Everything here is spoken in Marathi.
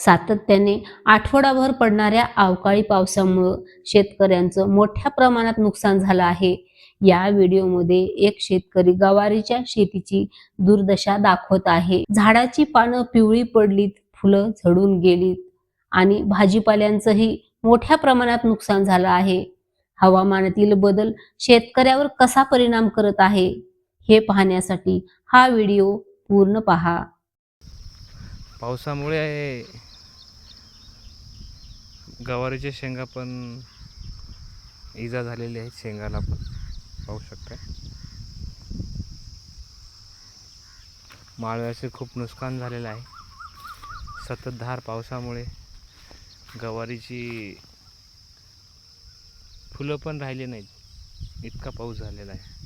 सातत्याने आठवडाभर पडणाऱ्या अवकाळी पावसामुळं शेतकऱ्यांचं मोठ्या प्रमाणात नुकसान झालं आहे. या व्हिडिओमध्ये एक शेतकरी गवारीच्या शेतीची दुर्दशा दाखवत आहे. झाडाची पानं पिवळी पडलीत फुलं झडून गेलीत आणि भाजीपाल्यांचंही मोठ्या प्रमाणात नुकसान झालं आहे. हवामानातील बदल शेतकऱ्यावर कसा परिणाम करत आहे हे पाहण्यासाठी हा व्हिडिओ पूर्ण पहा. पावसामुळे गवारीच्या शेंगा पण इजा झालेली आहेत. शेंगाला पण पाहू शकता माळव्याचे खूप नुकसान झालेलं आहे. सततधार पावसामुळे गवारीची फुलं पण राहिली नाहीत. इतका पाऊस झालेला आहे.